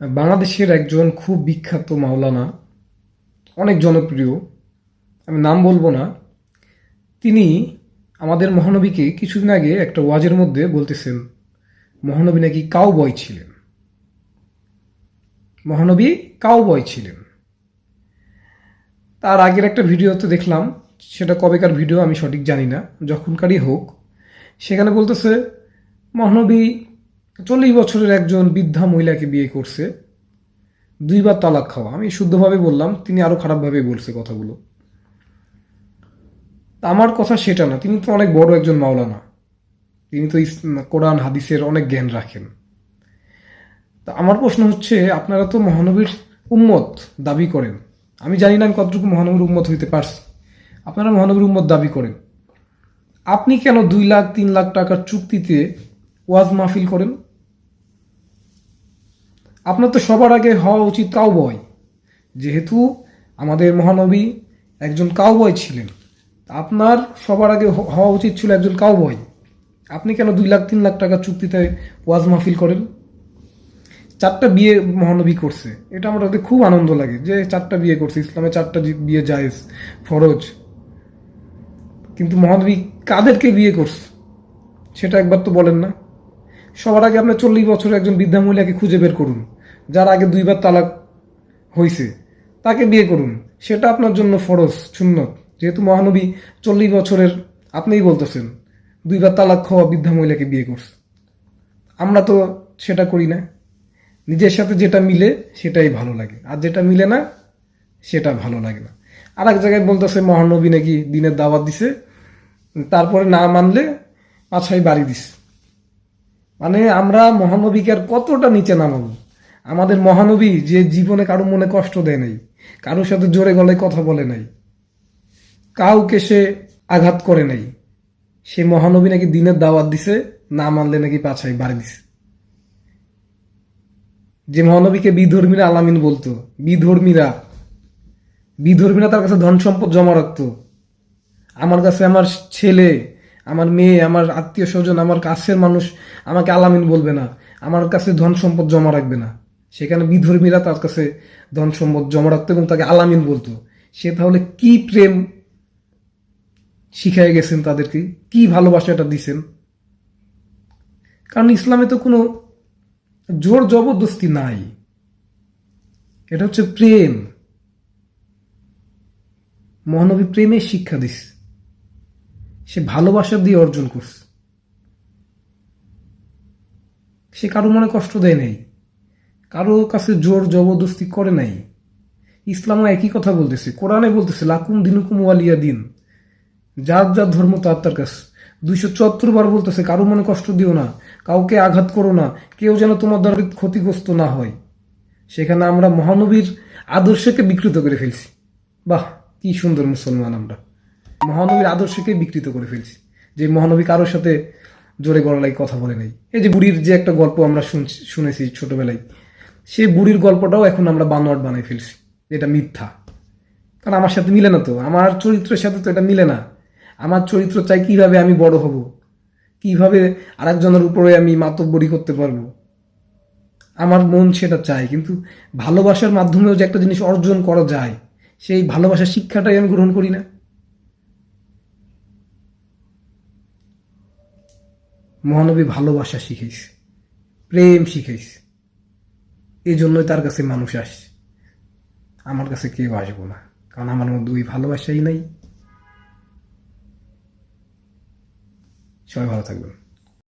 বাংলাদেশের একজন খুব বিখ্যাত মাওলানা, অনেক জনপ্রিয়, আমি নাম বলব না, তিনি আমাদের মহানবীকে কিছুদিন আগে একটা ওয়াজের মধ্যে বলতেছেন, মহানবী নাকি কাউ বয় ছিলেন। মহানবী কাউ বয় ছিলেন। তার আগের একটা ভিডিওতে দেখলাম, সেটা কবেকার ভিডিও আমি সঠিক জানি না, যখনকারই হোক, সেখানে বলতেছে, মহানবী চল্লিশ বছরের একজন বৃদ্ধা মহিলাকে বিয়ে করছে। দুইবার তালাক খাওয়া। আমি শুদ্ধভাবে বললাম, তিনি আরও খারাপভাবে বলছে কথাগুলো। আমার কথা সেটা না। তিনি তো অনেক বড় একজন মাওলানা। তিনি তো কোরআন, হাদিসের অনেক জ্ঞান রাখেন। তা আমার প্রশ্ন হচ্ছে, আপনারা তো মহানবীর উম্মত দাবি করেন। আমি জানি না আমি কতটুকু মহানবীর উম্মত হইতে পারছি। আপনারা মহানবীর উম্মত দাবি করেন। আপনি কেন দুই লাখ, তিন লাখ টাকার চুক্তিতে ওয়াজ মাহফিল করেন? আপনার তো সবার আগে হওয়া উচিত কাউবয় যেহেতু আমাদের মহানবী একজন কাউবয় ছিলেন। আপনার সবার আগে হওয়া উচিত ছিল একজন কাউবয় আপনি কেন দুই লাখ, তিন লাখ টাকা চুক্তিতে ওয়াজ মাহফিল করেন? চারটা বিয়ে মহানবী করছে। এটা আমার কাছে খুব আনন্দ লাগে যে চারটা বিয়ে করছে। ইসলামে চারটা বিয়ে জায়েজ, ফরজ। কিন্তু মহানবী কাদেরকে বিয়ে করছে? সেটা একবার তো বলেন না। সবার আগে আপনার চল্লিশ বছরের একজন বৃদ্ধা মহিলাকে খুঁজে বের করুন। যার আগে দুইবার তালাক হয়েছে তাকে বিয়ে করুন। সেটা আপনার জন্য ফরজ, সুন্নত। যেহেতু মহানবী চল্লিশ বছরের, আপনিই বলতেছেন, দুইবার তালাক খাওয়া বৃদ্ধা মহিলাকে বিয়ে করছে। আমরা তো সেটা করি না। নিজের সাথে যেটা মিলে সেটাই ভালো লাগে। আর যেটা মিলে না, সেটা ভালো লাগে না। আর এক জায়গায় বলতেছে, মহানবী নাকি দিনের দাওয়াত দিছে, তারপরে না মানলে পাছাই বাড়ি দিছে। মানে আমরা মহানবীকে আর কতটা নিচে নামাবো? আমাদের মহানবী যে জীবনে কারও মনে কষ্ট দেয় নাই কারোর সাথে জোরে গলায় কথা বলে নাই, কাউকে সে আঘাত করে নাই, সে মহানবী নাকি দিনের দাওয়াত দিছে, না মানলে নাকি পাছাই বাড়ি দিছে। যে মহানবীকে বিধর্মীরা আলামিন বলতো, বিধর্মীরা বিধর্মীরা তার কাছে ধন সম্পদ জমা রাখতো। আমার কাছে আমার ছেলে, আমার মেয়ে, আমার আত্মীয় স্বজন, আমার কাছের মানুষ আমাকে আলামিন বলবে না, আমার কাছে ধন সম্পদ জমা রাখবে না। সেখানে বিধর্মীরা তার কাছে ধন সম্পদ জমা রাখতো এবং তাকে আলামিন বলতো। সে তাহলে কি প্রেম শিখাই গেছেন তাদেরকে? কি ভালোবাসাটা দিছেন? কারণ ইসলামে তো কোনো জোর জবরদস্তি নাই। এটা হচ্ছে প্রেম। মহানবী প্রেমের শিক্ষা দিস সে ভালোবাসা দিয়ে অর্জন করছে। সে কারও মনে কষ্ট দেয় নাই। কারও কাছে জোর জবরদস্তি করে নাই। ইসলামও একই কথা বলতেছে, কোরআনে বলতেছে, লাকুম দিনুকুম ওয়ালিয়া দিন। যার যার ধর্ম তার তার কাছে। দুইশো চুয়াত্তর বার বলতেছে, কারও মনে কষ্ট দিও না, কাউকে আঘাত করো না, কেউ যেন তোমার দ্বারা ক্ষতিগ্রস্ত না হয়। সেখানে আমরা মহানবীর আদর্শকে বিকৃত করে ফেলছি। বাহ, কি সুন্দর মুসলমান আমরা। মহানবীর আদর্শকে বিকৃত করে ফেলছি, যে মহানবী কারোর সাথে জোরে গলায় কথা বলে নাই। এই যে বুড়ির যে একটা গল্প আমরা শুনছি- শুনেছি ছোটবেলায় সেই বুড়ির গল্পটাও এখন আমরা বানোয়াট বানাই ফেলছি এটা মিথ্যা। কারণ আমার সাথে মিলে না তো, আমার চরিত্রের সাথে তো এটা মিলে না। আমার চরিত্র চাই কীভাবে আমি বড় হব, কীভাবে আরেকজনের উপরে আমি মাতব্বরি করতে পারব। আমার মন সেটা চায়, কিন্তু ভালোবাসার মাধ্যমেও যে একটা জিনিস অর্জন করা যায়, সেই ভালোবাসার শিক্ষাটাই আমি গ্রহণ করি না। মহানবী ভালোবাসা শিখাইছে, প্রেম শিখাইছে। এই জন্যই তার কাছে মানুষ আসছে। আমার কাছে কেউ আসব না, কারণ আমার মধ্যে ওই ভালোবাসাই নাই। সবাই ভালো থাকবেন।